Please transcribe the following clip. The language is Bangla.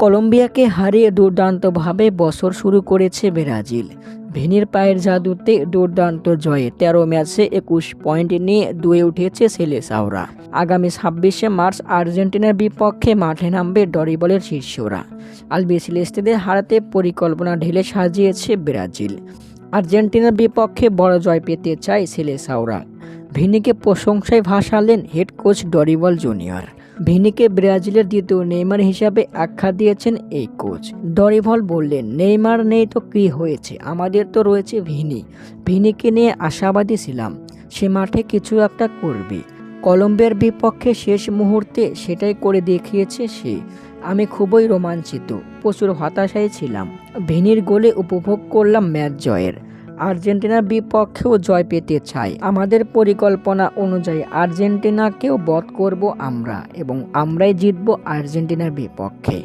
কলম্বিয়াকে হারিয়ে দুর্দান্তভাবে বছর শুরু করেছে ব্রাজিল। ভেনির পায়ের জাদুতে দুর্দান্ত জয়ে তেরো ম্যাচে একুশ পয়েন্ট নিয়ে দুয়ে উঠেছে সেলেসাওরা। আগামী ছাব্বিশে মার্চ আর্জেন্টিনার বিপক্ষে মাঠে নামবে ডরিবলের শীর্ষরা আলবিসিলেস্তেদের হারাতে পরিকল্পনা ঢেলে সাজিয়েছে ব্রাজিল। আর্জেন্টিনার বিপক্ষে বড় জয় পেতে চায় সেলেসাওরা। ভিনিকে প্রশংসায় ভাসালেন হেড কোচ ডরিবল জুনিয়র। ভিনিকে ব্রাজিলের দ্বিতীয় নেইমার হিসাবে আখ্যা দিয়েছেন এই কোচ। ডরিভল বললেন, নেইমার নেই তো কী হয়েছে? আমাদের তো রয়েছে ভিনি। ভিনিকে নিয়ে আশাবাদী ছিলাম। সে মাঠে কিছু একটা করবে। কলম্বিয়ার বিপক্ষে শেষ মুহূর্তে সেটাই করে দেখিয়েছে সে। আমি খুবই রোমাঞ্চিত। প্রচুর হতাশায় ছিলাম। ভিনির গোলে উপভোগ করলাম ম্যাচ জয়ের। আর্জেন্টিনার বিপক্ষেও জয় পেতে চাই আমাদের পরিকল্পনা অনুযায়ী আর্জেন্টিনাকেও বধ করব আমরা এবং আমরাই জিতব আর্জেন্টিনার বিপক্ষে।